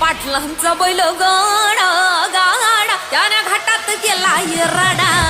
पाटलांचा बैल गाडा गाडा. त्याने घाटात केला रडा.